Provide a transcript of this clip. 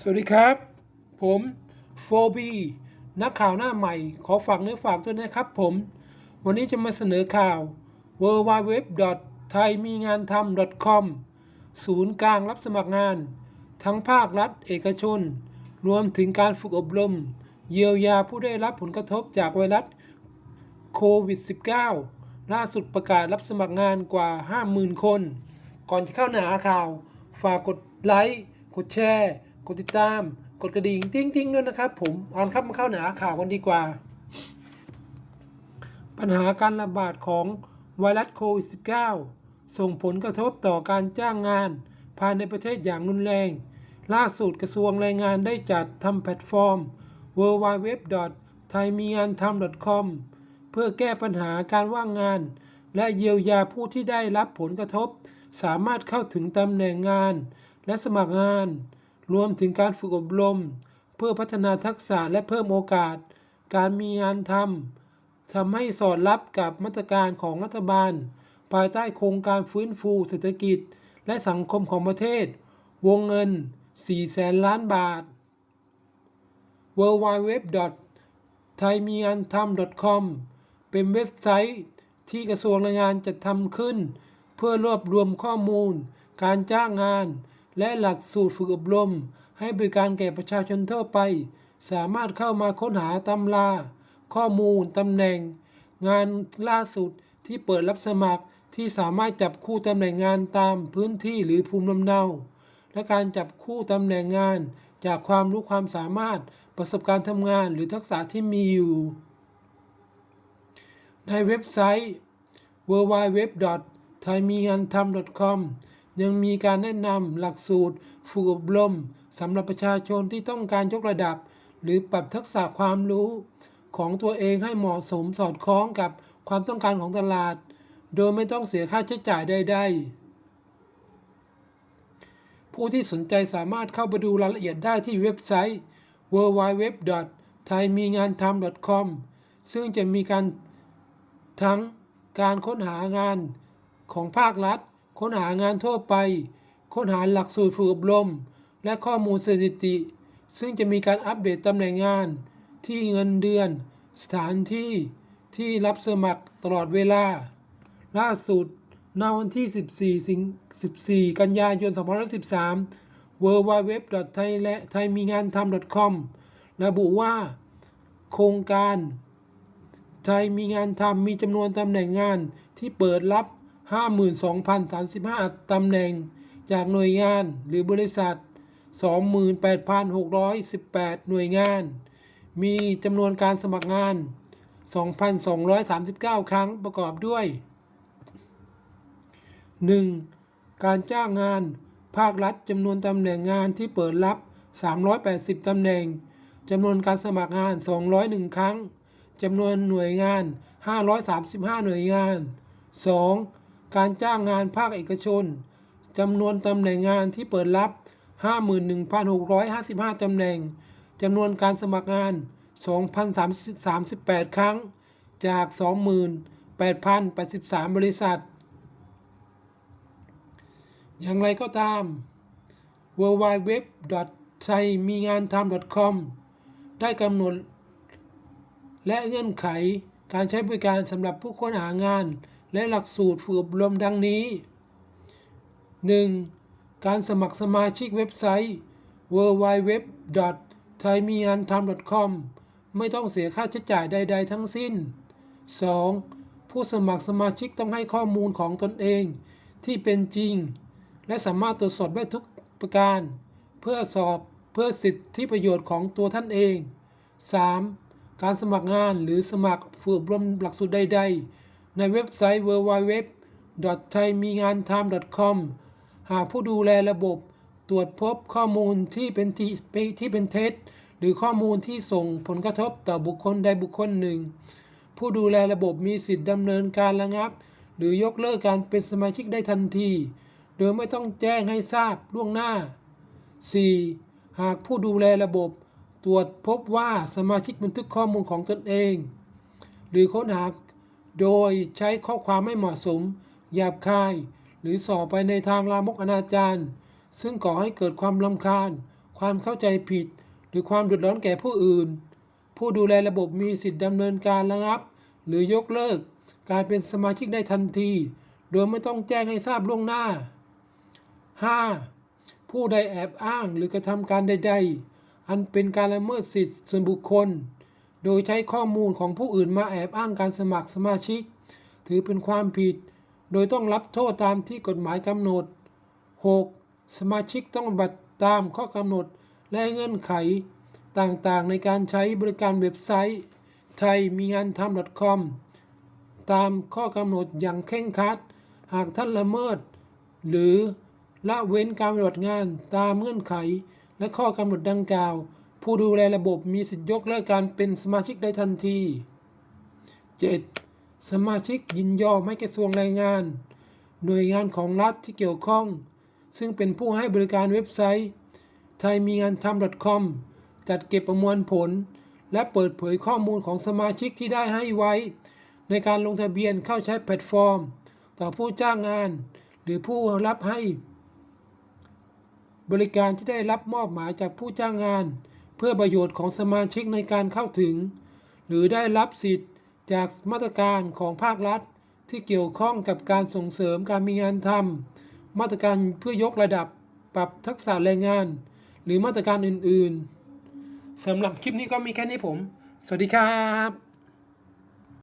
สวัสดีครับ ผมโฟบีนักข่าวหน้าใหม่ ขอฝากเนื้อฝากด้วยนะครับผม วันนี้จะมาเสนอข่าว w w w t h a i m i n g a n t h a m com ศูนย์กลางรับสมัครงาน ทั้งภาครัฐเอกชน รวมถึงการฝึกอบรม เยียวยาผู้ได้รับผลกระทบจากไวรัสโควิด -19 ล่าสุดประกาศรับสมัครงานกว่า 50,000 คน ก่อนจะเข้าเนื้อหาข่าว ฝากกดไลค์ กดแชร์ กดติดตาม กดกระดิ่งติ้งติ้งด้วยนะครับ ผมเอาละครับมาเข้าเนื้อหาข่าวกันดีกว่า ปัญหาการระบาดของไวรัสโควิด -19 ส่งผลกระทบต่อการจ้างงาน ภายในประเทศอย่างรุนแรง ล่าสุดกระทรวงแรงงานได้จัดทำแพลตฟอร์ม w w w t h a i m i a n t h a m c o m เพื่อแก้ปัญหาการว่างงาน และเยียวยาผู้ที่ได้รับผลกระทบ สามารถเข้าถึงตำแหน่งงาน และสมัครงาน รวมถึงการฝึกอบรม เพื่อพัฒนาทักษะและเพิ่มโอกาส การมีงานทำทำให้สอดรับกับมาตรการของรัฐบาล ภายใต้โครงการฟื้นฟูเศรษฐกิจ และสังคมของประเทศ วงเงิน 4 แสนล้านบาท w w w t h a i m i a n t h a m com เป็นเว็บไซต์ที่กระทรวงแรงงานจัดทำขึ้น เพื่อรวบรวมข้อมูล การจ้างงาน และหลักสูตรฝึกอบรม ให้บริการแก่ประชาชนทั่วไป สามารถเข้ามาค้นหาตำรา ข้อมูลตำแหน่ง งานล่าสุดที่เปิดรับสมัครที่สามารถจับคู่ตำแหน่งงานตามพื้นที่หรือภูมิลำเนา และการจับคู่ตำแหน่งงาน จากความรู้ความสามารถประสบการณ์ทำงานหรือทักษะที่มีอยู่ ในเว็บไซต์ w w w t h a i m i a n t h a m com ยังมีการแนะนำหลักสูตร ฝึกอบรมสำหรับประชาชนที่ต้องการยกระดับ หรือปรับทักษะความรู้ของตัวเองให้เหมาะสมสอดคล้องกับความต้องการของตลาด โดยไม่ต้องเสียค่าใช้จ่ายใดๆ ผู้ที่สนใจสามารถเข้าไปดูรายละเอียดได้ที่เว็บไซต์ w w w t h a i m i n g a n t h a m com ซึ่งจะมีการทั้งการค้นหางานของภาครัฐ ค้นหางานทั่วไป ค้นหาหลักสูตรฝึกอบรม และข้อมูลสถิติ ซึ่งจะมีการอัปเดตตำแหน่งงาน ที่เงินเดือน สถานที่ที่รับสมัครตลอดเวลา ล่าสุดณวันที่ 14 สิง14 กันยายน2513 w w w t h a i t h a i m i n g a n t h a m com ระบุว่า โครงการไทยมีงานทำมีจำนวนตำแหน่งงานที่เปิดรับ 52,035 ตำแหน่งจากหน่วยงานหรือบริษัท 28,618 หน่วยงาน มีจำนวนการสมัครงาน 2,239 ครั้งประกอบด้วย 1. การจ้างงาน ภาครัฐจำนวนตำแหน่งงานที่เปิดรับ 380 ตำแหน่งจำนวนการสมัครงาน 201 ครั้งจำนวนหน่วยงาน 535 หน่วยงาน 2. การจ้างงานภาคเอกชนจำนวนตำแหน่งงานที่เปิดรับ 51,655 ตำแหน่งจำนวนการสมัครงาน 2,038 ครั้ง จาก 28,083 บริษัท อย่างไรก็ตาม w w w t h a i m i n g a n t h a m com ได้กำหนด และเงื่อนไขการใช้บริการสำหรับผู้ค้นหางาน และหลักสูตรฝึกอบรมดังนี้ 1. การสมัครสมาชิกเว็บไซต์ www.thaimyantham.com ไม่ต้องเสียค่าใช้จ่ายใด ๆ ทั้งสิ้น 2. ผู้สมัครสมาชิกต้องให้ข้อมูลของตนเองที่เป็นจริง และสามารถตรวจสอบได้ทุกประการ เพื่อสอบเพื่อสิทธิประโยชน์ของตัวท่านเอง 3. การสมัครงานหรือสมัครฝึกอบรมหลักสูตรใด ๆ ในเว็บไซต์ w w w t h a i m i n g a n t h a m com หากผู้ดูแลระบบตรวจพบข้อมูลที่เป็นที่ที่เป็นเท็จ หรือข้อมูลที่ส่งผลกระทบต่อบุคคลใดบุคคลหนึ่ง ผู้ดูแลระบบมีสิทธิ์ดำเนินการระงับ หรือยกเลิกการเป็นสมาชิกได้ทันที โดยไม่ต้องแจ้งให้ทราบล่วงหน้า 4. หากผู้ดูแลระบบ ตรวจพบว่าสมาชิกบันทึกข้อมูลของตนเอง หรือค้นหา โดยใช้ข้อความไม่เหมาะสม หยาบคาย หรือส่อไปในทางลามกอนาจารซึ่งก่อให้เกิดความลำคาญ ความเข้าใจผิด หรือความเดือดร้อนแก่ผู้อื่น ผู้ดูแลระบบมีสิทธิดำเนินการระงับ หรือยกเลิก การเป็นสมาชิกได้ทันที โดยไม่ต้องแจ้งให้ทราบล่วงหน้า 5. ผู้ใดแอบอ้างหรือกระทำการใด ๆ อันเป็นการละเมิดสิทธิส่วนบุคคล โดยใช้ข้อมูลของผู้อื่นมาแอบอ้างการสมัครสมาชิก ถือเป็นความผิด โดยต้องรับโทษตามที่กฎหมายกำหนด 6. สมาชิกต้องปฏิบัติตามข้อกำหนดและเงื่อนไขต่างๆ ในการใช้บริการเว็บไซต์ ไทยมีงานทำ .com ตามข้อกำหนดอย่างเคร่งครัด หากท่านละเมิด หรือละเว้นการปฏิบัติงานตามเงื่อนไขและข้อกำหนดดังกล่าว ผู้ดูแลระบบมีสิทธิยกเลิกการเป็นสมาชิกได้ทันที 7. สมาชิกยินยอมให้กระทรวงแรงงาน หน่วยงานของรัฐที่เกี่ยวข้อง ซึ่งเป็นผู้ให้บริการเว็บไซต์ ไทยมีงานทำ .com จัดเก็บประมวลผล และเปิดเผยข้อมูลของสมาชิกที่ได้ให้ไว้ ในการลงทะเบียนเข้าใช้แพลตฟอร์ม ต่อผู้จ้างงาน หรือผู้รับให้ บริการที่ได้รับมอบหมายจากผู้จ้างงาน เพื่อประโยชน์ของสมาชิกในการเข้าถึง หรือได้รับสิทธิ์จากมาตรการของภาครัฐ ที่เกี่ยวข้องกับการส่งเสริมการมีงานทำมาตรการเพื่อยกระดับปรับทักษะแรงงาน หรือมาตรการอื่น ๆสำหรับคลิปนี้ก็มีแค่นี้ผม สวัสดีครับ